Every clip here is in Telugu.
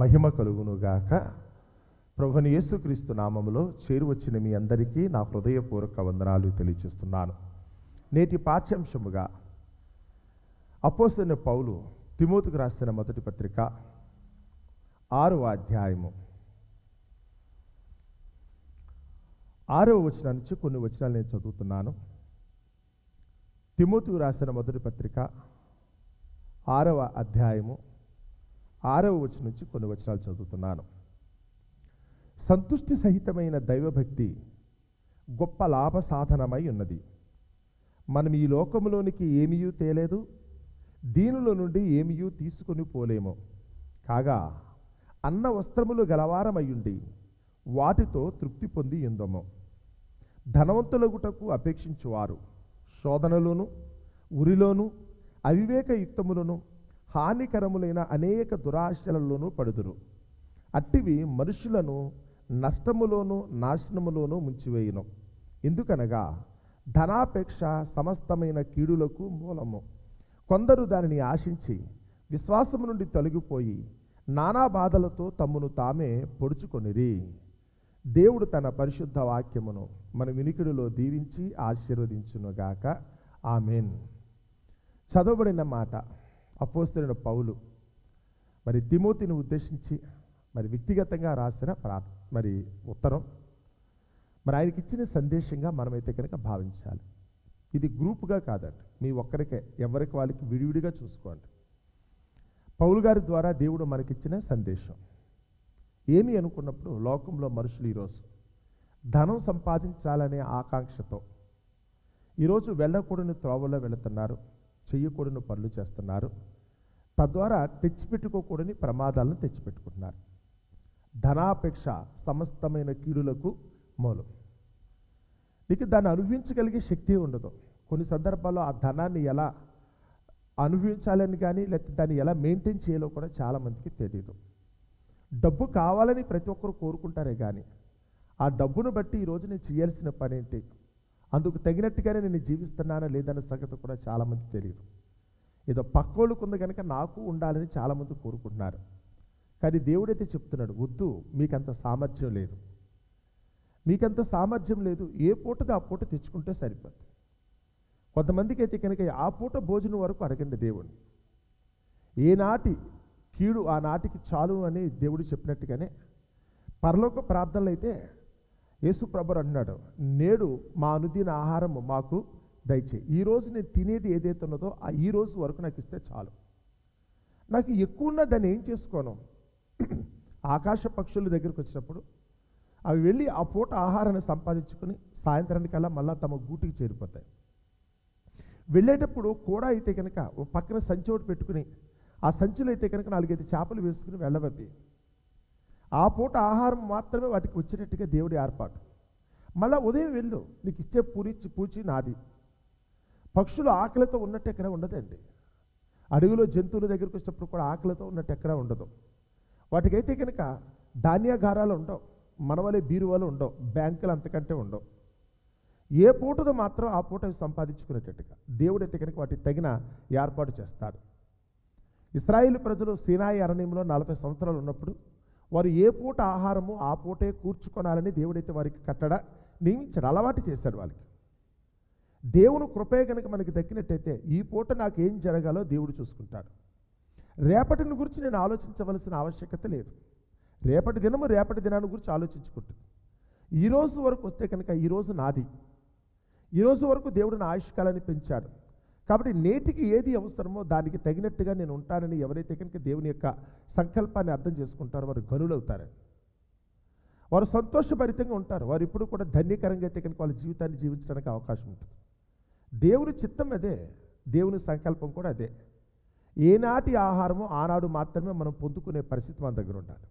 మహిమ కలుగునుగాక. ప్రభుని యేసుక్రీస్తు నామంలో చేరువచ్చిన మీ అందరికీ నా హృదయపూర్వక వందనాలు తెలియచేస్తున్నాను నేటి పాఠ్యాంశముగా అపోసిన పౌలు తిమోతికి రాసిన మొదటి పత్రిక ఆరవ అధ్యాయము. ఆరవ వచనం నుంచి కొన్ని వచనాలు నేను చదువుతున్నాను. తిమోతికి రాసిన మొదటి పత్రిక ఆరవ అధ్యాయము. ఆరవ వచనం నుంచి కొన్ని వచనాలు చదువుతున్నాను. సంతుష్టి సహితమైన దైవభక్తి గొప్ప లాభ సాధనమై ఉన్నది. మనం ఈ లోకములోనికి ఏమీయూ తేలేదు దీనిలో నుండి ఏమీయూ తీసుకొని పోలేము. కాగా అన్న వస్త్రములు గలవారమయ్యుండి వాటితో తృప్తి పొంది ఉందము. ధనవంతులగుటకు అపేక్షించువారు. శోధనలోను ఉరిలోను అవివేకయుక్తములను హానికరములైన అనేక దురాశలలోనూ పడుదురు. అట్టివి మనుషులను నష్టములోను నాశనములోనూ ముంచివేయును. ఎందుకనగా ధనాపేక్ష సమస్తమైన కీడులకు మూలము. కొందరు దానిని ఆశించి విశ్వాసము నుండి తొలగిపోయి నానా బాధలతో తమ్మును తామే పొడుచుకొనిరి. దేవుడు తన పరిశుద్ధ వాక్యమును మన వినికిడిలో దీవించి ఆశీర్వదించునుగాక. ఆమెన్. చదవబడిన మాట అపోస్తున్న పౌలు. మరి తిమోతిని ఉద్దేశించి మరి వ్యక్తిగతంగా రాసిన ప్రా మరి ఉత్తరం. మరి ఆయనకి ఇచ్చిన సందేశంగా మనమైతే కనుక భావించాలి. ఇది గ్రూప్గా కాదండి. మీ ఒక్కరికే ఎవరికి వాళ్ళకి విడివిడిగా చూసుకోండి. పౌలు గారి ద్వారా దేవుడు మనకిచ్చిన సందేశం. ఏమి అనుకున్నప్పుడు లోకంలో మనుషులు ఈరోజు ధనం సంపాదించాలనే ఆకాంక్షతో ఈరోజు వెళ్ళకూడని త్రోవలో వెళుతున్నారు. చెయ్యకూడని పనులు చేస్తున్నారు. తద్వారా తెచ్చిపెట్టుకోకూడని ప్రమాదాలను తెచ్చిపెట్టుకుంటున్నారు. ధనాపేక్ష సమస్తమైన కీడులకు మూలం. నీకు దాన్ని అనుభవించగలిగే శక్తి ఉండదు. కొన్ని సందర్భాల్లో ఆ ధనాన్ని ఎలా అనుభవించాలని కానీ లేకపోతే దాన్ని ఎలా మెయింటైన్ చేయాలో కూడా చాలామందికి తెలియదు డబ్బు కావాలని ప్రతి ఒక్కరు కోరుకుంటారే కానీ ఆ డబ్బును బట్టి ఈరోజు నేను చేయాల్సిన పని ఏంటి అందుకు తగినట్టుగానే నేను జీవిస్తున్నానా లేదన్న సంగతి కూడా చాలామంది తెలియదు. ఏదో పక్కోళ్ళకు ఉంది కనుక నాకు ఉండాలని చాలామంది కోరుకుంటున్నారు. కానీ దేవుడైతే చెప్తున్నాడు వద్దు మీకంత సామర్థ్యం లేదు. మీకంత సామర్థ్యం లేదు. ఏ పూటది ఆ పూట తెచ్చుకుంటే సరిపోద్ది. కొంతమందికి అయితే కనుక ఆ పూట భోజనం వరకు అడగండి దేవుణ్ణి. ఏనాటి కీడు ఆనాటికి చాలు అని దేవుడు చెప్పినట్టుగానే పరలోక ప్రార్థనలు అయితే యేసు ప్రభు అన్నాడు నేడు మా అనుదిన ఆహారము మాకు దయచేయి. ఈరోజు నేను తినేది ఏదైతే ఉన్నదో ఆ ఈ రోజు వరకు నాకు ఇస్తే చాలు. నాకు ఎక్కువ ఉన్న దాన్ని ఏం చేసుకోను? ఆకాశ పక్షుల దగ్గరికి వచ్చినప్పుడు అవి వెళ్ళి ఆ పూట ఆహారాన్ని సంపాదించుకొని సాయంత్రానికల్లా మళ్ళీ తమ గూటికి చేరిపోతాయి. వెళ్ళేటప్పుడు కూడా అయితే కనుక ఓ పక్కన సంచి ఒకటి పెట్టుకుని ఆ సంచిలో అయితే కనుక నాలుగైదు చేపలు వేసుకుని వెళ్ళవవి. ఆ పూట ఆహారం మాత్రమే వాటికి వచ్చేటట్టుగా దేవుడి ఏర్పాటు. మళ్ళీ ఉదయం వెళ్ళు నీకు ఇచ్చే పూరిచి పూచి నాది. పక్షులు ఆకలితో ఉన్నట్టు ఎక్కడ ఉండదండి. అడవిలో జంతువుల దగ్గరికి వచ్చినప్పుడు కూడా ఆకలితో ఉన్నట్టు ఎక్కడ ఉండదు. వాటికైతే కనుక ధాన్యాగారాలు ఉండవు మనవలే బీరువాలు ఉండవు బ్యాంకులు అంతకంటే ఉండవు. ఏ పూటతో మాత్రం ఆ పూట సంపాదించుకునేటట్టుగా సంపాదించుకునేటట్టుగా దేవుడైతే కనుక వాటికి తగిన ఏర్పాటు చేస్తాడు. ఇస్రాయిల్ ప్రజలు సీనాయి అరణ్యంలో నలభై సంవత్సరాలు ఉన్నప్పుడు వారు ఏ పూట ఆహారము ఆ పూటే కూర్చుకొనాలని దేవుడైతే వారికి కట్టడ నియమించాడు అలవాటు చేశాడు వాళ్ళకి. దేవుని కృపే కనుక మనకి దక్కినట్టయితే ఈ పూట నాకు ఏం జరగాలో దేవుడు చూసుకుంటాడు. రేపటిని గురించి నేను ఆలోచించవలసిన ఆవశ్యకత లేదు. రేపటి దినము రేపటి దినాన్ని గురించి ఆలోచించుకుంటుంది. ఈరోజు వరకు వస్తే కనుక ఈరోజు నాది. ఈరోజు వరకు దేవుడు నా ఆయుష్కాలాన్ని పెంచాడు. కాబట్టి నేటికి ఏది అవసరమో దానికి తగినట్టుగా నేను ఉంటానని ఎవరైతే కనుక దేవుని యొక్క సంకల్పాన్ని అర్థం చేసుకుంటారో వారు గనులవుతారని వారు సంతోషభరితంగా ఉంటారు. వారు ఇప్పుడు కూడా ధన్యకరంగా అయితే కనుక వాళ్ళ జీవితాన్ని జీవించడానికి అవకాశం ఉంటుంది. దేవుని చిత్తం అదే. దేవుని సంకల్పం కూడా అదే. ఏనాటి ఆహారమో ఆనాడు మాత్రమే మనం పొందుకునే పరిస్థితి మన దగ్గర ఉండాలి.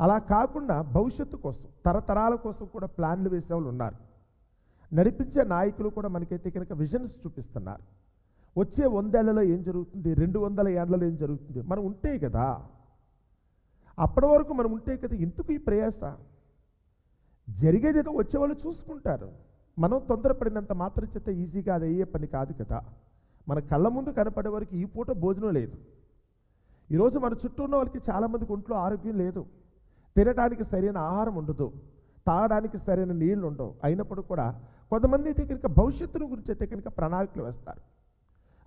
అలా కాకుండా భవిష్యత్తు కోసం తరతరాల కోసం కూడా ప్లాన్లు వేసే వాళ్ళు ఉన్నారు. నడిపించే నాయకులు కూడా మనకైతే కనుక విజన్స్ చూపిస్తున్నారు. వచ్చే వందేళ్ళలో ఏం జరుగుతుంది? రెండు వందల ఏళ్ళలో ఏం జరుగుతుంది? మనం ఉంటే కదా. అప్పటి వరకు మనం ఉంటే కదా ఎందుకు ఈ ప్రయాస? జరిగేది ఏదో వచ్చేవాళ్ళు చూసుకుంటారు. మనం తొందరపడినంత మాత్రం చేత ఈజీగా అది అయ్యే పని కాదు కదా. మన కళ్ళ ముందు కనపడే వరకు ఈ పూట భోజనం లేదు. ఈరోజు మన చుట్టూ ఉన్న వాళ్ళకి చాలామందికి ఒంట్లో ఆరోగ్యం లేదు. తినడానికి సరైన ఆహారం ఉండదు. తాగడానికి సరైన నీళ్ళు ఉండవు. అయినప్పుడు కూడా కొంతమంది అయితే కనుక భవిష్యత్తును గురించి అయితే కనుక ప్రణాళికలు వేస్తారు.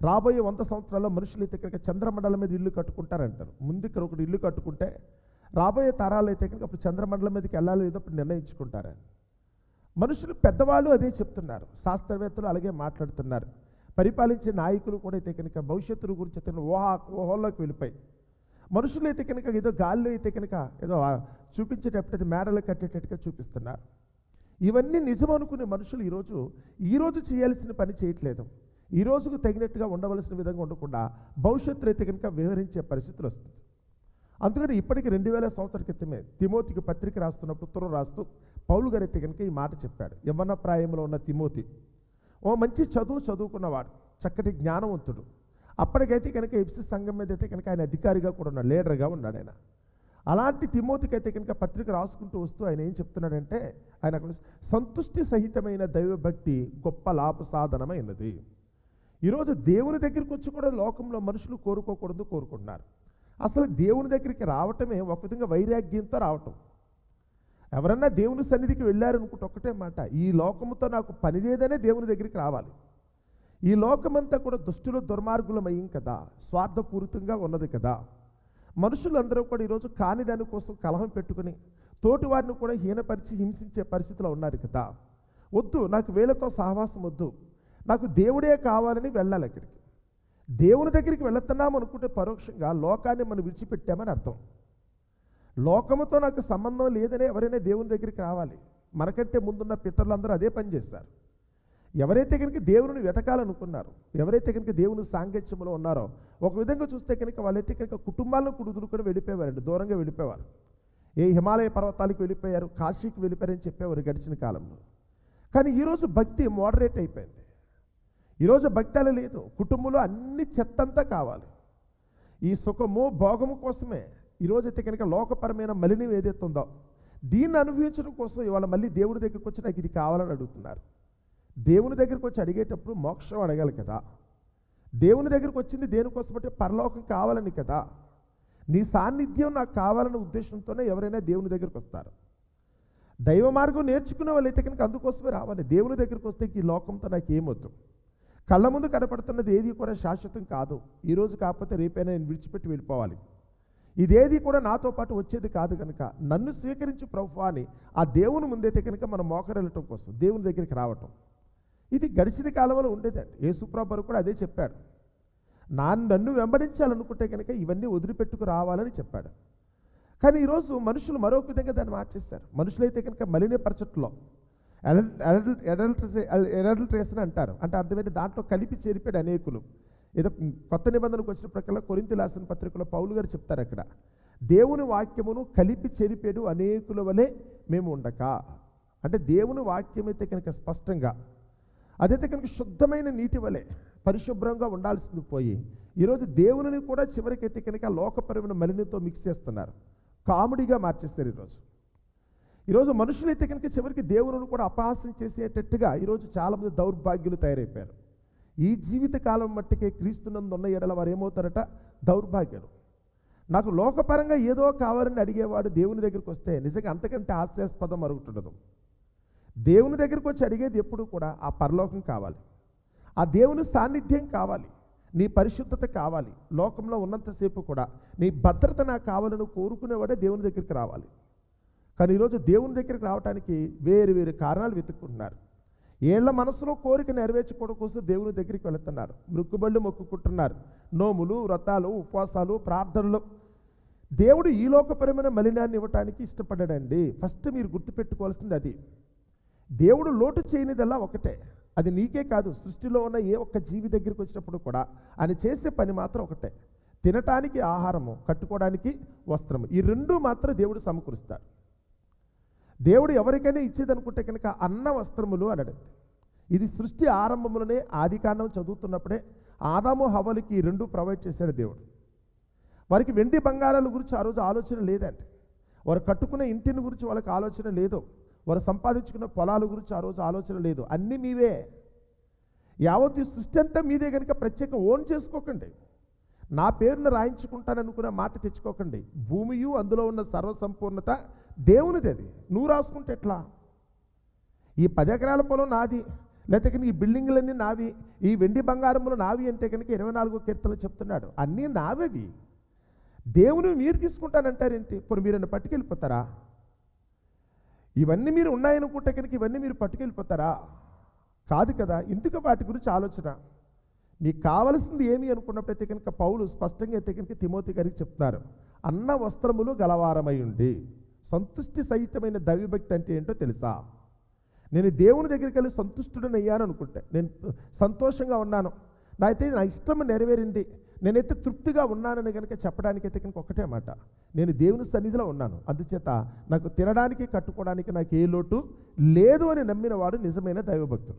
రాబోయే వంద సంవత్సరాల్లో మనుషులు అయితే కనుక చంద్రమండలం మీద ఇల్లు కట్టుకుంటారంటారు. ముందు ఇక్కడ ఒకటి ఇల్లు కట్టుకుంటే రాబోయే తరాలు అయితే కనుక అప్పుడు చంద్రమండలం మీదకి వెళ్ళాలి లేదో అప్పుడు నిర్ణయించుకుంటారని మనుషులు పెద్దవాళ్ళు అదే చెప్తున్నారు. శాస్త్రవేత్తలు అలాగే మాట్లాడుతున్నారు. పరిపాలించే నాయకులు కూడా అయితే కనుక భవిష్యత్తును గురించి అయితే ఊహా ఊహల్లోకి వెళ్ళిపోయి మనుషులు అయితే కనుక ఏదో గాల్లో అయితే కనుక ఏదో చూపించేటప్పుడు చూపించేటప్పుడు మేడలు కట్టేటట్టుగా చూపిస్తున్నారు. ఇవన్నీ నిజం అనుకునే మనుషులు ఈరోజు ఈరోజు చేయాల్సిన పని చేయట్లేదు. ఈ రోజుకు తగినట్టుగా ఉండవలసిన విధంగా ఉండకుండా భవిష్యత్తులో అయితే కనుక వివరించే పరిస్థితులు వస్తుంది. అందుకని ఇప్పటికి రెండు వేల సంవత్సరాల క్రితమే తిమోతికి పత్రిక రాస్తున్నప్పుడు ఉత్తరం రాస్తూ పౌలు గారి అయితే కనుక ఈ మాట చెప్పాడు. యవ్వన ప్రాయంలో ఉన్న తిమోతి ఓ మంచి చదువు చదువుకున్నవాడు చక్కటి జ్ఞానవంతుడు. అప్పటికైతే కనుక ఎఫ్సి సంఘం మీద అయితే కనుక ఆయన అధికారిగా కూడా ఉన్నాడు లీడర్గా ఉన్నాడు ఆయన. అలాంటి తిమోతికి అయితే కనుక పత్రిక రాసుకుంటూ వస్తూ ఆయన ఏం చెప్తున్నాడంటే ఆయన అక్కడ సంతుష్టి సహితమైన దైవభక్తి గొప్ప లాభ సాధనమైనది. ఈరోజు దేవుని దగ్గరికి వచ్చి కూడా లోకంలో మనుషులు కోరుకోకూడదు కోరుకుంటున్నారు. అసలు దేవుని దగ్గరికి రావటమే ఒక విధంగా వైరాగ్యంతో రావటం. ఎవరన్నా దేవుని సన్నిధికి వెళ్ళారనుకుంటే ఒకటే మాట ఈ లోకముతో నాకు పని లేదనే దేవుని దగ్గరికి రావాలి. ఈ లోకమంతా కూడా దుష్టులు దుర్మార్గులమయ్యం కదా స్వార్థపూరితంగా ఉన్నది కదా. మనుషులందరూ కూడా ఈరోజు కాని దానికోసం కలహం పెట్టుకుని తోటి వారిని కూడా హీనపరిచి హింసించే పరిస్థితిలో ఉన్నారు కదా. వద్దు నాకు వీళ్ళతో సహవాసం వద్దు. నాకు దేవుడే కావాలని వెళ్ళాలి అక్కడికి. దేవుని దగ్గరికి వెళుతున్నాం అనుకుంటే పరోక్షంగా లోకాన్ని మనం విడిచిపెట్టామని అర్థం. లోకముతో నాకు సంబంధం లేదని ఎవరైనా దేవుని దగ్గరికి రావాలి. మనకంటే ముందున్న పితరులందరూ అదే పని చేస్తారు. ఎవరైతే కనుక దేవుని వెతకాలనుకున్నారు ఎవరైతే కనుక దేవుని సాంగత్యంలో ఉన్నారో ఒక విధంగా చూస్తే కనుక వాళ్ళైతే కనుక కుటుంబాలను కుడుదురుకొని వెళ్ళిపోయేవారండి దూరంగా వెళ్ళిపోయేవారు. ఏ హిమాలయ పర్వతాలకు వెళ్ళిపోయారు కాశీకి వెళ్ళిపోయారని చెప్పేవారు గడిచిన కాలంలో. కానీ ఈరోజు భక్తి మోడరేట్ అయిపోయింది. ఈరోజు భక్తి అలా లేదు కుటుంబంలో అన్ని చెత్తంతా కావాలి. ఈ సుఖము భోగము కోసమే ఈరోజు అయితే కనుక లోకపరమైన మలినం ఏదైతే ఉందో దీన్ని అనుభవించడం కోసం ఇవాళ మళ్ళీ దేవుడి దగ్గరికి వచ్చి నాకు ఇది కావాలని అడుగుతున్నారు. దేవుని దగ్గరికి వచ్చి అడిగేటప్పుడు మోక్షం అడగాలి కదా. దేవుని దగ్గరికి వచ్చింది దేనికోసం అంటే పరలోకం కావాలని కదా. నీ సాన్నిధ్యం నాకు కావాలనే ఉద్దేశంతోనే ఎవరైనా దేవుని దగ్గరికి వస్తారు. దైవ మార్గం నేర్చుకునే వాళ్ళైతే కనుక అందుకోసమే రావాలి. దేవుని దగ్గరికి వస్తే ఈ లోకంతో నాకు ఏమొద్దు కళ్ళ ముందు కనపడుతున్నది ఏది కూడా శాశ్వతం కాదు. ఈరోజు కాకపోతే రేపైనా నేను విడిచిపెట్టి వెళ్ళిపోవాలి. ఇదేది కూడా నాతో పాటు వచ్చేది కాదు కనుక నన్ను స్వీకరించి ప్రభు అని ఆ దేవుని ముందైతే కనుక మనం మోకరెళ్ళటం కోసం దేవుని దగ్గరికి రావటం. ఇది గడిచిన కాలంలో ఉండేదండి. యేసుప్రభు కూడా అదే చెప్పాడు. నా నన్ను వెంబడించాలనుకుంటే కనుక ఇవన్నీ వదిలిపెట్టుకు రావాలని చెప్పాడు. కానీ ఈరోజు మనుషులు మరొక విధంగా దాన్ని మార్చేస్తారు మనుషులైతే కనుక మలినపరచట్లో ఎడల్ట్రేషన్ అంటారు. అంటే అర్థమైతే దాంట్లో కలిపి చేరిపాడు అనేకులు. ఏదో కొత్త నిబంధనకు వచ్చినప్పటికల్లా కొరింత లాసిన పత్రికలో పౌలు గారు చెప్తారు అక్కడ దేవుని వాక్యమును కలిపి చెరిపేడు అనేకుల వలె మేము ఉండక. అంటే దేవుని వాక్యం అయితే కనుక స్పష్టంగా అదైతే కనుక శుద్ధమైన నీటి వలె పరిశుభ్రంగా ఉండాల్సింది పోయి ఈరోజు దేవునిని కూడా చివరికైతే కనుక లోకపరమైన మలినతో మిక్స్ చేస్తున్నారు. కామెడీగా మార్చేస్తారు ఈరోజు. ఈరోజు మనుషులైతే కనుక చివరికి దేవుని కూడా అపహాస్యం చేసేటట్టుగా ఈరోజు చాలామంది దౌర్భాగ్యులు తయారైపోయారు. ఈ జీవిత కాలం మట్టికే క్రీస్తునందు ఉన్న ఎడల వారు ఏమవుతారట? దౌర్భాగ్యులు. నాకు లోకపరంగా ఏదో కావాలని అడిగేవాడు దేవుని దగ్గరికి వస్తే నిజంగా అంతకంటే హాస్యాస్పదం మరుగుతుండదు దేవుని దగ్గరికి వచ్చి అడిగేది ఎప్పుడు కూడా ఆ పరలోకం కావాలి. ఆ దేవుని సాన్నిధ్యం కావాలి. నీ పరిశుద్ధత కావాలి. లోకంలో ఉన్నంతసేపు కూడా నీ భద్రత నాకు కావాలని కోరుకునేవాడే దేవుని దగ్గరికి రావాలి. కానీ ఈరోజు దేవుని దగ్గరికి రావడానికి వేరు వేరు కారణాలు వెతుక్కుంటున్నారు. ఏళ్ళ మనసులో కోరిక నెరవేర్చుకోవడం కోసం దేవుని దగ్గరికి వెళుతున్నారు. మృక్కుబళ్ళు మొక్కుకుంటున్నారు. నోములు వ్రతాలు ఉపవాసాలు ప్రార్థనలు. దేవుడు ఈ లోకపరమైన మలినాన్ని ఇవ్వటానికి ఇష్టపడ్డాడండి. ఫస్ట్ మీరు గుర్తుపెట్టుకోవాల్సింది అది. దేవుడు లోటు చేయనిదల్లా ఒకటే. అది నీకే కాదు సృష్టిలో ఉన్న ఏ ఒక్క జీవి దగ్గరికి వచ్చినప్పుడు కూడా ఆయన చేసే పని మాత్రం ఒకటే. తినటానికి ఆహారము కట్టుకోవడానికి వస్త్రము ఈ రెండు మాత్రం దేవుడు సమకూరుస్తాడు. దేవుడు ఎవరికైనా ఇచ్చేదనుకుంటే కనుక అన్న వస్త్రములు అనడు ఇది సృష్టి ఆరంభంలోనే ఆదికాండం చదువుతున్నప్పుడే ఆదాము హవలికి ఈ రెండు ప్రొవైడ్ చేశాడు దేవుడు. వారికి వెండి బంగారాల గురించి ఆ రోజు ఆలోచన లేదండి. వారు కట్టుకునే ఇంటిని గురించి వాళ్ళకి ఆలోచన లేదు. వారు సంపాదించుకున్న పొలాల గురించి ఆ రోజు ఆలోచన లేదు. అన్నీ మీవే. యావత్ ఈ సృష్టి అంతా మీదే కనుక ప్రత్యేకం ఓన్ చేసుకోకండి. నా పేరును రాయించుకుంటాననుకున్న మాట తెచ్చుకోకండి. భూమియు అందులో ఉన్న సర్వసంపూర్ణత దేవునిది అది. నువ్వు రాసుకుంటే ఎట్లా? ఈ పది ఎకరాల పొలం నాది. లేకపోతే ఈ బిల్డింగ్లన్నీ నావి. ఈ వెండి బంగారములు నావి అంటే కనుక ఇరవై నాలుగో కీర్తనలు చెప్తున్నాడు. అన్నీ నావవి. దేవుని మీరు తీసుకుంటానంటారేంటి? ఇప్పుడు మీరు పట్టుకెళ్ళిపోతారా? ఇవన్నీ మీరు ఉన్నాయనుకుంటే కనుక ఇవన్నీ మీరు పట్టుకెళ్ళిపోతారా? కాదు కదా ఇందుకు వాటి గురించి ఆలోచన. మీకు కావలసింది ఏమి అనుకున్నప్పుడైతే కనుక పౌలు స్పష్టంగా అయితే కనుక తిమోతి గారికి చెప్తున్నారు. అన్న వస్త్రములు గలవారమై ఉండి సంతుష్టి సహితమైన దైవభక్తి అంటే ఏంటో తెలుసా? నేను దేవుని దగ్గరికి వెళ్ళి సంతుష్టుడని అయ్యాను అనుకుంటే నేను సంతోషంగా ఉన్నాను. నా అయితే నా ఇష్టం నెరవేరింది. నేనైతే తృప్తిగా ఉన్నానని కనుక చెప్పడానికైతే కనుక ఒకటే మాట. నేను దేవుని సన్నిధిలో ఉన్నాను. అందుచేత నాకు తినడానికి కట్టుకోవడానికి నాకు ఏ లోటు లేదు అని నమ్మిన వాడు నిజమైన దైవభక్తుడు.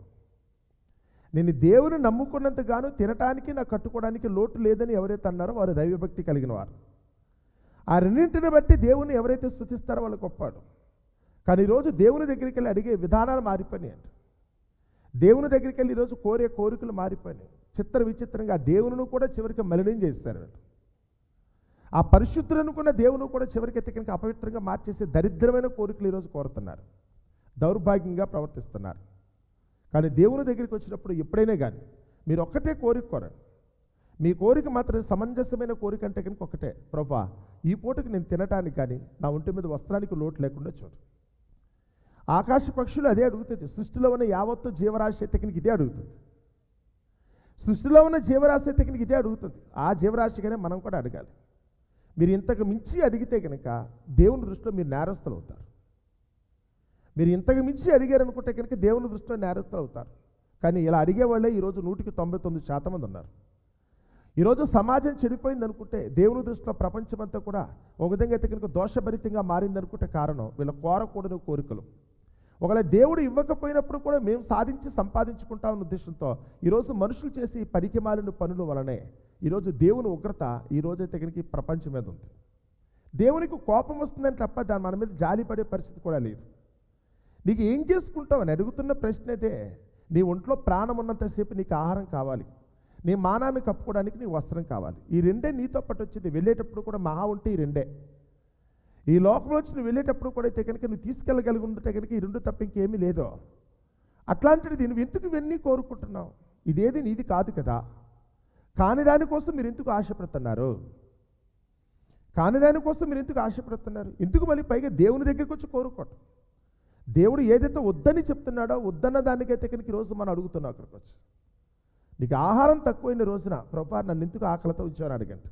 నేను దేవుని నమ్ముకున్నంతగాను తినటానికి నాకు కట్టుకోవడానికి లోటు లేదని ఎవరైతే అన్నారో వారు దైవభక్తి కలిగిన వారు. ఆ రెండింటిని బట్టి దేవుని ఎవరైతే స్థుతిస్తారో వాళ్ళు గొప్పాడు కానీ ఈరోజు దేవుని దగ్గరికి వెళ్ళి అడిగే విధానాలు మారిపోయినాయండి. దేవుని దగ్గరికి వెళ్ళి ఈరోజు కోరే కోరికలు మారిపోయినాయి. చిత్ర విచిత్రంగా ఆ దేవుని కూడా చివరికి మలినం చేస్తారు ఆ పరిశుద్ధులు అనుకున్న దేవుని కూడా చివరికి ఎత్తికనికి అపవిత్రంగా మార్చేసే దరిద్రమైన కోరికలు ఈరోజు కోరుతున్నారు. దౌర్భాగ్యంగా ప్రవర్తిస్తున్నారు. కానీ దేవుని దగ్గరికి వచ్చినప్పుడు ఎప్పుడైనా కానీ మీరు ఒక్కటే కోరిక కోరండి. మీ కోరిక మాత్రం సమంజసమైన కోరిక అంటే కనుక ఒకటే ప్రభా ఈ పూటకి నేను తినటానికి కానీ నా ఒంటి మీద వస్త్రానికి లోటు లేకుండా చూడు. ఆకాశ పక్షులు అదే అడుగుతుంది. సృష్టిలో ఉన్న యావత్తు జీవరాశి ఎత్తకినికి ఇదే అడుగుతుంది. సృష్టిలో ఉన్న జీవరాశి ఎత్తకినికి ఇదే అడుగుతుంది. ఆ జీవరాశిగానే మనం కూడా అడగాలి. మీరు ఇంతకు మించి అడిగితే కనుక దేవుని దృష్టిలో మీరు నేరస్తులు అవుతారు. మీరు ఇంతకు మించి అడిగారు అనుకుంటే కనుక దేవుని దృష్టిలో నేరస్తులు అవుతారు. కానీ ఇలా అడిగే వాళ్ళే ఈరోజు నూటికి తొంభై తొమ్మిది శాతం మంది ఉన్నారు. ఈరోజు సమాజం చెడిపోయింది అనుకుంటే దేవుని దృష్టిలో ప్రపంచమంతా కూడా ఒక విధంగా అయితే కనుక దోషభరితంగా మారిందనుకుంటే కారణం వీళ్ళ కోరకూడని కోరికలు. ఒకవేళ దేవుడు ఇవ్వకపోయినప్పుడు కూడా మేము సాధించి సంపాదించుకుంటామన్న ఉద్దేశంతో ఈరోజు మనుషులు చేసి పరికిమాలిన పనులు పనుల వలనే ఈరోజు దేవుని ఉగ్రత ఈరోజు తగినకి ప్రపంచం మీద ఉంది. దేవునికి కోపం వస్తుందని తప్ప దాని మన మీద జాలి పడే పరిస్థితి కూడా లేదు. నీకు ఏం చేసుకుంటావు అని అడుగుతున్న ప్రశ్న అయితే నీ ఒంట్లో ప్రాణం ఉన్నంతసేపు నీకు ఆహారం కావాలి. నీ మానాన్ని కప్పుకోవడానికి నీ వస్త్రం కావాలి. ఈ రెండే నీతో పాటు వచ్చేది. వెళ్ళేటప్పుడు కూడా మహా ఉంటే ఈ రెండే. ఈ లోకంలో వచ్చి నువ్వు వెళ్ళేటప్పుడు కూడా అయితే కనుక నువ్వు తీసుకెళ్ళగలిగి ఉంటే కనుక ఈ రెండు తప్ప ఇంకేమీ లేదో. అట్లాంటిది నువ్వు ఎందుకు ఇవన్నీ కోరుకుంటున్నావు? ఇదేది నీది కాదు కదా. కాని దానికోసం మీరు ఎందుకు ఆశపడుతున్నారు? కాని దానికోసం మీరు ఎందుకు ఆశపడుతున్నారు? ఎందుకు మళ్ళీ పైగా దేవుని దగ్గరికి వచ్చి కోరుకోవటం? దేవుడు ఏదైతే వద్దని చెప్తున్నాడో వద్దన్న దానికైతే కనుక ఈరోజు మనం అడుగుతున్నాం అక్కడికి వచ్చి. నీకు ఆహారం తక్కువైన రోజున ప్రభా నన్ను ఎందుకు ఆకలితో ఉంచాను అడగండి.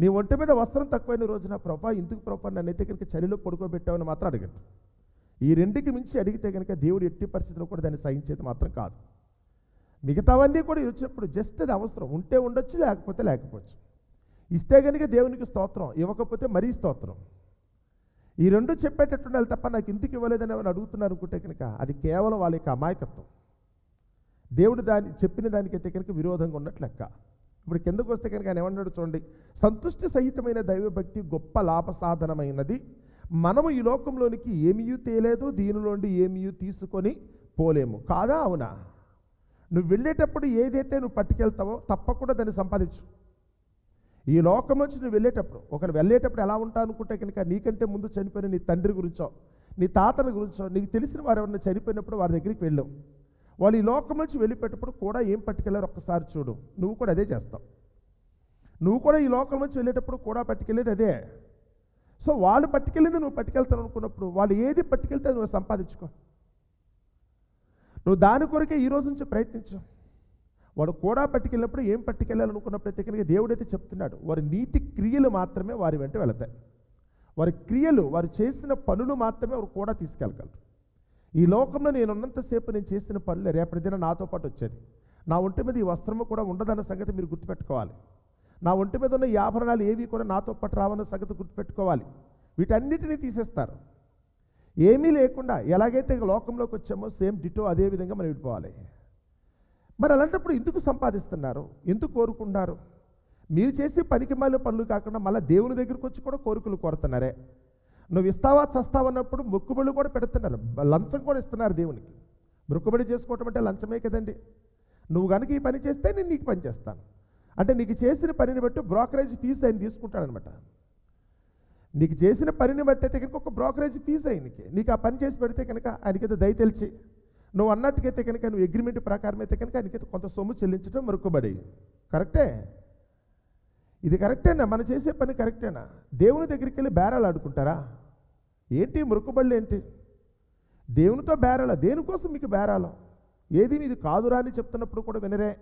నీ ఒంటి మీద వస్త్రం తక్కువైన రోజున ప్రభా ఇందుకు ప్రభా నన్ను అయితే కనుక చలిలో పడుకోబెట్టావని మాత్రం అడగండి. ఈ రెండుకి మించి అడిగితే కనుక దేవుడు ఎట్టి పరిస్థితిలో కూడా దాన్ని సహించేది మాత్రం కాదు. మిగతావన్నీ కూడా వచ్చినప్పుడు జస్ట్ అది అవసరం. ఉంటే ఉండొచ్చు లేకపోతే లేకపోవచ్చు. ఇస్తే కనుక దేవునికి స్తోత్రం ఇవ్వకపోతే మరీ స్తోత్రం. ఈ రెండు చెప్పేటట్టుండాలి తప్ప నాకు ఇంటికి ఇవ్వలేదని ఎవరు అడుగుతున్నారు అనుకుంటే కనుక అది కేవలం వాళ్ళ యొక్క అమాయకత్వం. దేవుడు దాని చెప్పిన దానికైతే కనుక విరోధంగా ఉన్నట్లు లెక్క. ఇప్పుడు కిందకు వస్తే కనుక ఆయన ఏమన్నాడు చూడండి సంతుష్టి సహితమైన దైవభక్తి గొప్ప లాభ సాధనమైనది. మనము ఈ లోకంలోనికి ఏమీ తేలేదు దీనిలోండి ఏమీ తీసుకొని పోలేము. కాదా? అవునా? నువ్వు వెళ్ళేటప్పుడు ఏదైతే నువ్వు పట్టుకెళ్తావో తప్పకుండా దాన్ని సంపాదించు. ఈ లోకం నుంచి నువ్వు వెళ్ళేటప్పుడు ఒకరు వెళ్ళేటప్పుడు ఎలా ఉంటా అనుకుంటే కనుక నీకంటే ముందు చనిపోయిన నీ తండ్రి గురించో నీ తాతని గురించో నీకు తెలిసిన వారు ఎవరైనా చనిపోయినప్పుడు వారి దగ్గరికి వెళ్ళావు వాళ్ళు ఈ లోకం నుంచి వెళ్ళిపెట్టప్పుడు కూడా ఏం పట్టుకెళ్ళారు ఒక్కసారి చూడు. నువ్వు కూడా అదే చేస్తావు. నువ్వు కూడా ఈ లోకం నుంచి వెళ్ళేటప్పుడు కూడా పట్టుకెళ్ళేది అదే. సో వాళ్ళు పట్టుకెళ్ళింది నువ్వు పట్టుకెళ్తాను అనుకున్నప్పుడు వాళ్ళు ఏది పట్టుకెళ్తే నువ్వు సంపాదించుకో. నువ్వు దాని కొరకే ఈ రోజు నుంచి ప్రయత్నించు. వాడు కూడా పట్టుకెళ్ళినప్పుడు ఏం పట్టుకెళ్ళాలనుకున్నప్పుడు అయితే కనుక దేవుడైతే చెప్తున్నాడు. వారి నీతి క్రియలు మాత్రమే వారి వెంట వెళతాయి. వారి క్రియలు వారు చేసిన పనులు మాత్రమే వారు కూడా తీసుకెళ్ళగలరు. ఈ లోకంలో నేను ఉన్నంతసేపు నేను చేసిన పనులు రేపటి దిన నాతో పాటు వచ్చేది. నా ఒంటి మీద ఈ వస్త్రము కూడా ఉండదన్న సంగతి మీరు గుర్తుపెట్టుకోవాలి. నా ఒంటి మీద ఉన్న ఈ ఆభరణాలు ఏవి కూడా నాతో పాటు రావన్న సంగతి గుర్తుపెట్టుకోవాలి. వీటన్నిటినీ తీసేస్తారు. ఏమీ లేకుండా ఎలాగైతే ఇక లోకంలోకి వచ్చామో సేమ్ డిటో అదే విధంగా మనం విడిపోవాలి మరి అలాంటప్పుడు ఎందుకు సంపాదిస్తున్నారు? ఎందుకు కోరుకుంటారు? మీరు చేసే పనికి మళ్ళీ పనులు కాకుండా మళ్ళీ దేవుని దగ్గరికి వచ్చి కూడా కోరికలు కోరుతున్నారే? నువ్వు ఇస్తావా చస్తావన్నప్పుడు మొక్కుబడులు కూడా పెడుతున్నారు. లంచం కూడా ఇస్తున్నారు దేవునికి. మొక్కుబడి చేసుకోవటం అంటే లంచమే కదండి. నువ్వు కనుక ఈ పని చేస్తే నేను నీకు పని చేస్తాను. అంటే నీకు చేసిన పనిని బట్టి బ్రోకరేజ్ ఫీజు ఆయన తీసుకుంటాడనమాట. నీకు చేసిన పనిని బట్టి అయితే కనుక ఒక బ్రోకరేజ్ ఫీజు ఆయనకి. నీకు ఆ పని చేసి పెడితే కనుక ఆయనకైతే దయ తెలిచి నువ్వు అన్నట్టుకైతే కనుక నువ్వు అగ్రిమెంట్ ప్రకారం అయితే కనుక ఆయనకైతే కొంత సొమ్ము చెల్లించడం మొక్కుబడి. కరెక్టే? ఇది కరెక్టేనా? మనం చేసే పని కరెక్టేనా? దేవుని దగ్గరికి వెళ్ళి బేరాలు ఆడుకుంటారా? ఏంటి మురుకుబళ్ళు ఏంటి? దేవునితో బేరాల? దేనికోసం మీకు బేరాలం? ఏది మీది కాదురా అని చెప్తున్నప్పుడు కూడా వినరే.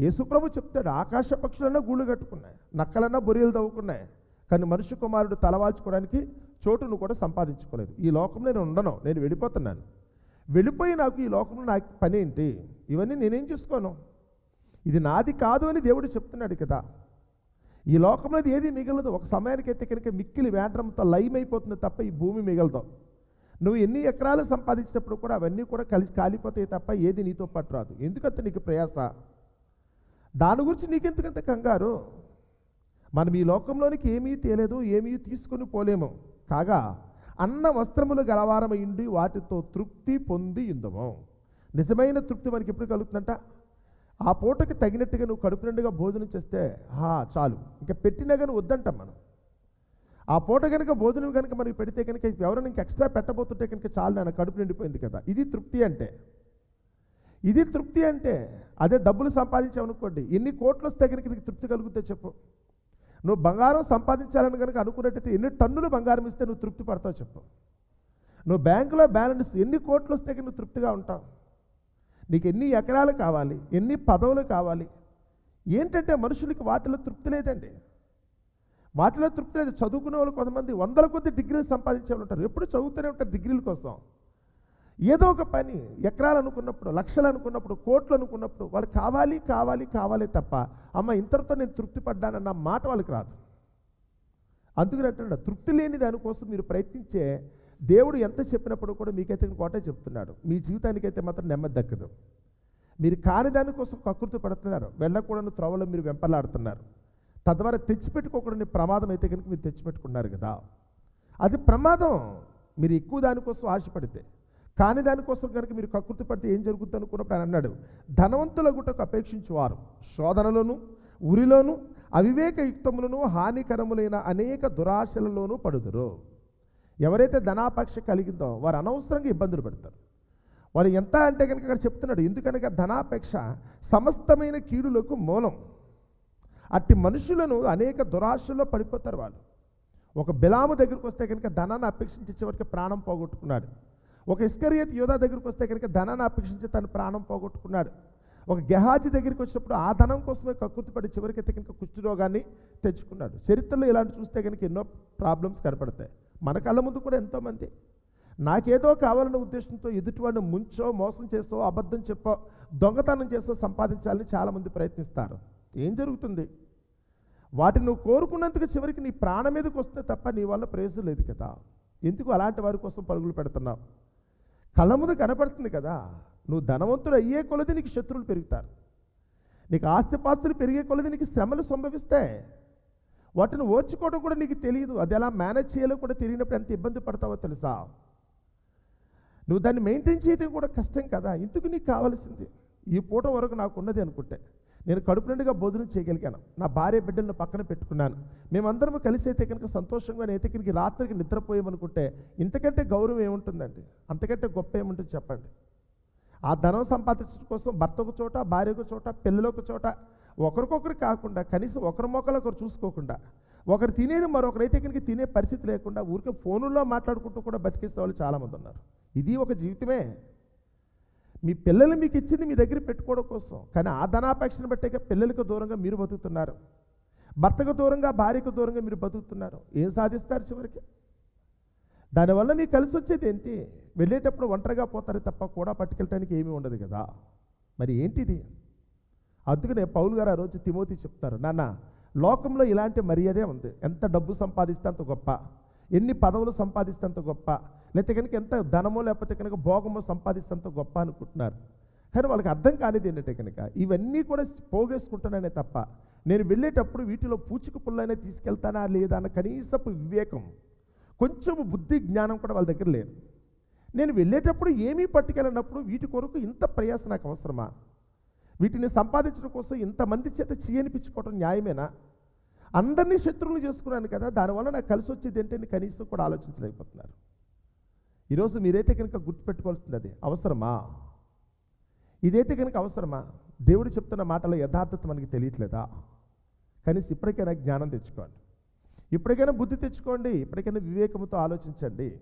యేసుప్రభు చెప్తాడు ఆకాశ పక్షులన్నా గూళ్ళు కట్టుకున్నాయి నక్కలన్నా బొరియలు తవ్వుకున్నాయి కానీ మనుష్య కుమారుడు తలవాల్చుకోవడానికి చోటును కూడా సంపాదించుకోలేదు. ఈ లోకంలో నేను ఉండను నేను వెళ్ళిపోతున్నాను. వెళ్ళిపోయి నాకు ఈ లోకంలో నాకు పని ఏంటి? ఇవన్నీ నేనేం చూసుకోను? ఇది నాది కాదు అని దేవుడు చెప్తున్నాడు కదా. ఈ లోకంలో ఇది ఏది మిగలదు. ఒక సమయానికి అయితే కనుక మిక్కిలి వేండ్రంతో లైమ్ అయిపోతుంది తప్ప ఈ భూమి మిగలదు. నువ్వు ఎన్ని ఎకరాలు సంపాదించినప్పుడు కూడా అవన్నీ కూడా కలిసి కాలిపోతాయి తప్ప ఏది నీతో పట్టు రాదు. ఎందుకంత నీకు ప్రయాస? దాని గురించి నీకెందుకంత కంగారు? మనం ఈ లోకంలోనికి ఏమీ తేలేదు ఏమీ తీసుకొని పోలేము. కాగా అన్న వస్త్రములు గలవారమైండి వాటితో తృప్తి పొంది ఇందము నిజమైన తృప్తి మనకి ఎప్పుడు కలుగుతుందంట? ఆ పూటకి తగినట్టుగా నువ్వు కడుపు నిండుగా భోజనం చేస్తే హా చాలు. ఇంకా పెట్టినా కానీ వద్దంటాం మనం. ఆ పూట కనుక భోజనం కనుక మనకి పెడితే కనుక ఎవరైనా ఇంక ఎక్స్ట్రా పెట్టబోతుంటే కనుక చాలు నాన్న కడుపు నిండిపోయింది కదా. ఇది తృప్తి అంటే. ఇది తృప్తి అంటే అదే డబ్బులు సంపాదించామనుకోండి ఎన్ని కోట్లు వస్తే కనుక నీకు తృప్తి కలుగుతే చెప్పు. నువ్వు బంగారం సంపాదించాలని కనుక అనుకున్నట్టయితే ఎన్ని టన్నులు బంగారం ఇస్తే నువ్వు తృప్తి పడతావు చెప్పు. నువ్వు బ్యాంకులో బ్యాలెన్స్ ఎన్ని కోట్లు వస్తే కనుక నువ్వు తృప్తిగా ఉంటావు. నీకు ఎన్ని ఎకరాలు కావాలి ఎన్ని పదవులు కావాలి ఏంటంటే మనుషులకి వాటిలో తృప్తి లేదండి. వాటిలో తృప్తి లేదు. చదువుకునే వాళ్ళు కొంతమంది వందల కొద్ది డిగ్రీలు సంపాదించే వాళ్ళు ఉంటారు. ఎప్పుడు చదువుతూనే ఉంటారు డిగ్రీల కోసం. ఏదో ఒక పని ఎకరాలు అనుకున్నప్పుడు లక్షలు అనుకున్నప్పుడు కోట్లు అనుకున్నప్పుడు వాళ్ళు కావాలి కావాలి కావాలి తప్ప అమ్మ ఇంతటితో నేను తృప్తి పడ్డానన్న మాట వాళ్ళకి రాదు. అందుకని అంటున్నాడు తృప్తి లేని దానికోసం మీరు ప్రయత్నించే దేవుడు ఎంత చెప్పినప్పుడు కూడా మీకైతే కోటే చెప్తున్నాడు. మీ జీవితానికైతే మాత్రం నెమ్మది దక్కదు. మీరు కాని దానికోసం కకృతి పడుతున్నారు. వెళ్ళకూడని త్రోవలో మీరు వెంపలాడుతున్నారు తద్వారా తెచ్చిపెట్టుకోకూడని ప్రమాదం అయితే కనుక మీరు తెచ్చిపెట్టుకున్నారు కదా. అది ప్రమాదం. మీరు ఎక్కువ దానికోసం ఆశపడితే కాని దానికోసం కనుక మీరు కకృతి పడితే ఏం జరుగుతుంది అనుకున్నప్పుడు ఆయన అన్నాడు ధనవంతుల గుట్టకు అపేక్షించువారు. శోధనలోను ఉరిలోను అవివేకయుక్తములను హానికరములైన అనేక దురాశలలోనూ పడుదురు. ఎవరైతే ధనాపేక్ష కలిగిందో వారు అనవసరంగా ఇబ్బందులు పెడతారు. వాళ్ళు ఎంత అంటే కనుక అక్కడ చెప్తున్నాడు ఎందుకనగా ధనాపేక్ష సమస్తమైన కీడులకు మూలం. అట్టి మనుషులను అనేక దురాశల్లో పడిపోతారు వాళ్ళు. ఒక బిలాము దగ్గరికి వస్తే కనుక ధనాన్ని అపేక్షించే చివరికి ప్రాణం పోగొట్టుకున్నాడు. ఒక ఇస్కరియత్ యోధా దగ్గరికి వస్తే కనుక ధనాన్ని అపేక్షించి తను ప్రాణం పోగొట్టుకున్నాడు. ఒక గెహాజీ దగ్గరికి వచ్చినప్పుడు ఆ ధనం కోసమే కక్కుర్తిపడి చివరికి అయితే కనుక కుష్ఠరోగాన్ని తెచ్చుకున్నాడు. చరిత్రలో ఇలాంటి చూస్తే కనుక ఎన్నో ప్రాబ్లమ్స్ కనపడతాయి. మన కళ్ళ ముందు కూడా ఎంతోమంది. నాకేదో కావాలన్న ఉద్దేశంతో ఎదుటివాడిని ముంచో మోసం చేస్తో అబద్ధం చెప్పో దొంగతనం చేస్తో సంపాదించాలని చాలామంది ప్రయత్నిస్తారు. ఏం జరుగుతుంది? వాటిని నువ్వు కోరుకున్నందుకు చివరికి నీ ప్రాణం మీదకి వస్తే తప్ప నీ వల్ల ప్రయోజనం లేదు కదా. ఎందుకు అలాంటి వారి కోసం పరుగులు పెడుతున్నావు? కళ్ళ ముందు కనపడుతుంది కదా. నువ్వు ధనవంతుడు అయ్యే కొలది నీకు శత్రువులు పెరుగుతారు. నీకు ఆస్తిపాస్తులు పెరిగే కొలది నీకు శ్రమలు సంభవిస్తాయి. వాటిని ఓర్చుకోవడం కూడా నీకు తెలియదు. అది ఎలా మేనేజ్ చేయాలో కూడా తెలియనప్పుడు ఎంత ఇబ్బంది పడతావో తెలుసా? నువ్వు దాన్ని మెయింటైన్ చేయడం కూడా కష్టం కదా. ఇందుకు నీకు కావాల్సింది ఈ పూట వరకు నాకు ఉన్నది అనుకుంటే. నేను కడుపు నిండుగా భోజనం చేయగలిగాను. నా భార్య బిడ్డలను పక్కన పెట్టుకున్నాను. మేమందరం కలిసి అయితే కనుక సంతోషంగా అయితే కనుక రాత్రికి నిద్రపోయామనుకుంటే ఇంతకంటే గౌరవం ఏముంటుందండి? అంతకంటే గొప్ప ఏముంటుంది చెప్పండి? ఆ ధనం సంపాదించడం కోసం భర్త ఒక చోట భార్య ఒక చోట పిల్లలు ఒక చోట ఒకరికొకరు కాకుండా కనీసం ఒకరి మొక్కలు ఒకరు చూసుకోకుండా ఒకరు తినేది మరొకరైతే కనుక తినే పరిస్థితి లేకుండా ఊరికే ఫోనుల్లో మాట్లాడుకుంటూ కూడా బతికేసే వాళ్ళు చాలామంది ఉన్నారు. ఇది ఒక జీవితమే. మీ పిల్లలు మీకు ఇచ్చింది మీ దగ్గర పెట్టుకోవడం కోసం కానీ ఆ ధనాపేక్షను బట్టే పిల్లలకు దూరంగా మీరు బతుకుతున్నారు. భర్తకు దూరంగా భార్యకు దూరంగా మీరు బతుకుతున్నారు. ఏం సాధిస్తారు చివరికి? దానివల్ల మీకు కలిసి వచ్చేది ఏంటి? వెళ్ళేటప్పుడు ఒంటరిగా పోతారు తప్ప కూడా పట్టుకెళ్ళటానికి ఏమీ ఉండదు కదా. మరి ఏంటిది? అందుకనే పౌలు గారు ఆ రోజు తిమోతి చెప్తారు నాన్న లోకంలో ఇలాంటి మర్యాదే ఉంది. ఎంత డబ్బు సంపాదిస్తే అంత గొప్ప. ఎన్ని పదవులు సంపాదిస్తే అంత గొప్ప. లేకపోతే కనుక ఎంత ధనమో లేకపోతే కనుక భోగమో సంపాదిస్తే అంత గొప్ప అనుకుంటున్నారు. కానీ వాళ్ళకి అర్థం కానిది ఏంటంటే కనుక ఇవన్నీ కూడా పోగేసుకుంటాననే తప్ప నేను వెళ్ళేటప్పుడు వీటిలో పూచిక పుల్లైనా తీసుకెళ్తానా లేదా అన్న కనీసపు వివేకం కొంచెం బుద్ధి జ్ఞానం కూడా వాళ్ళ దగ్గర లేదు. నేను వెళ్ళేటప్పుడు ఏమీ పట్టుకెళ్ళినప్పుడు వీటి కొరకు ఇంత ప్రయాస నాకు అవసరమా? వీటిని సంపాదించడం కోసం ఇంతమంది చేత చేయనిపించుకోవడం న్యాయమేనా? అందరినీ శత్రువులు చేసుకున్నాను కదా దానివల్ల నాకు కలిసి వచ్చేది ఏంటని కనీసం కూడా ఆలోచించలేకపోతున్నారు. ఈరోజు మీరైతే కనుక గుర్తుపెట్టుకోవాల్సింది అది అవసరమా? ఇదైతే కనుక అవసరమా? దేవుడు చెప్తున్న మాటలో యథార్థత మనకి తెలియట్లేదా? కనీసం ఇప్పటికైనా జ్ఞానం తెచ్చుకోండి. ఇప్పటికైనా బుద్ధి తెచ్చుకోండి ఇప్పటికైనా వివేకంతో ఆలోచించండి.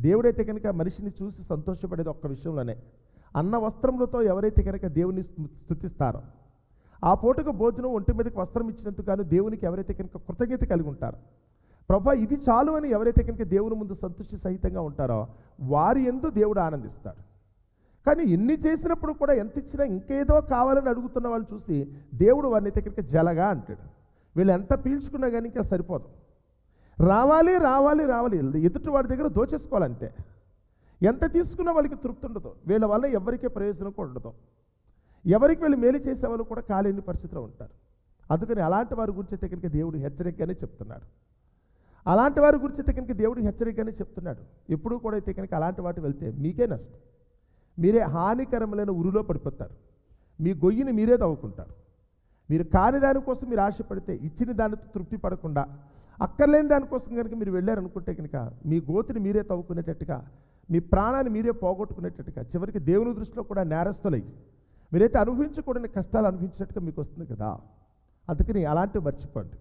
దేవుడైతే కనుక మనిషిని చూసి సంతోషపడేది ఒక్క విషయంలోనే. అన్న వస్త్రములతో ఎవరైతే కనుక దేవుని స్థుతిస్తారో స్తుతిస్తారో ఆ పూటకు భోజనం ఒంటి మీదకి వస్త్రం ఇచ్చినందుకు గాను దేవునికి ఎవరైతే కనుక కృతజ్ఞత కలిగి ఉంటారో ప్రభా ఇది చాలు అని ఎవరైతే కనుక దేవుని ముందు సంతృష్టి సహితంగా ఉంటారో వారి ఎందు దేవుడు ఆనందిస్తాడు. కానీ ఎన్ని చేసినప్పుడు కూడా ఎంత ఇచ్చినా ఇంకేదో కావాలని అడుగుతున్న వాళ్ళు చూసి దేవుడు వారిని అయితే కనుక జలగా అంటాడు. వీళ్ళు ఎంత పీల్చుకున్నా కానీ ఇంకా సరిపోదు. రావాలి రావాలి రావాలి. ఎదుటి వాడి దగ్గర దోచేసుకోవాలంతే. ఎంత తీసుకున్నా వాళ్ళకి తృప్తి ఉండదు. వీళ్ళ వల్ల ఎవరికే ప్రయోజనం కూడా ఉండదు. ఎవరికి వీళ్ళు మేలు చేసే వాళ్ళు కూడా కాలేని పరిస్థితిలో ఉంటారు. అందుకని అలాంటి వారి గురించి అయితే దేవుడు హెచ్చరికగానే చెప్తున్నాడు. అలాంటి వారి గురించి తగ్గనికి దేవుడు హెచ్చరికగానే చెప్తున్నాడు. ఎప్పుడూ కూడా అయితే కనుక అలాంటి వాటి వెళ్తే మీకే నష్టం. మీరే హానికరములైన ఉరిలో పడిపోతారు. మీ గొయ్యిని మీరే తవ్వుకుంటారు. మీరు కాని దానికోసం మీరు ఆశపడితే ఇచ్చిన దానితో తృప్తి పడకుండా అక్కర్లేని దానికోసం కనుక మీరు వెళ్ళారనుకుంటే కనుక మీ గోతిని మీరే తవ్వుకునేటట్టుగా మీ ప్రాణాన్ని మీరే పోగొట్టుకునేటట్టుగా చివరికి దేవుని దృష్టిలో కూడా నేరస్తులై మీరైతే అనుభవించకూడని కష్టాలు అనుభవించినట్టుగా మీకు వస్తుంది కదా? అందుకని అలాంటివి మర్చిపోండి.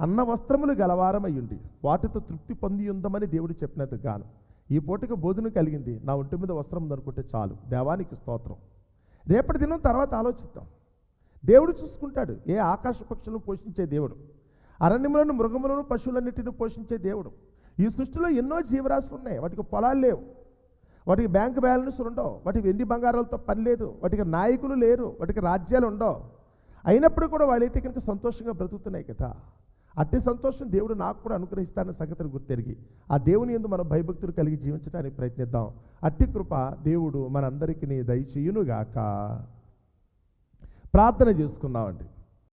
అన్న వస్త్రములు గలవారమయ్యుండి వాటితో తృప్తి పొంది ఉందమని దేవుడు చెప్పినందుకు గాను ఈ పోటీకి భోజనం కలిగింది నా ఒంటి మీద వస్త్రం ఉందనుకుంటే చాలు. దేవానికి స్తోత్రం. రేపటి దినం తర్వాత ఆలోచిద్దాం. దేవుడు చూసుకుంటాడు ఏ ఆకాశ పక్షులను పోషించే దేవుడు అరణ్యములను మృగములను పశువులన్నిటిని పోషించే దేవుడు. ఈ సృష్టిలో ఎన్నో జీవరాశులు ఉన్నాయి. వాటికి పొలాలు లేవు. వాటికి బ్యాంక్ బ్యాలెన్స్ ఉండవు. వాటికి వెండి బంగారాలతో పని లేదు. వాటికి నాయకులు లేరు. వాటికి రాజ్యాలు ఉండవు. అయినప్పుడు కూడా వాళ్ళైతే కనుక సంతోషంగా బ్రతుకుతున్నాయి కదా. అట్టి సంతోషం దేవుడు నాకు కూడా అనుగ్రహిస్తానన్న సంగతిని గుర్తెరిగి ఆ దేవుని ఎందు మనం భయభక్తులు కలిగి జీవించడానికి ప్రయత్నిద్దాం. అట్టి కృప దేవుడు మనందరికీ దయచేయునుగాక ప్రార్థన చేసుకుందామండి.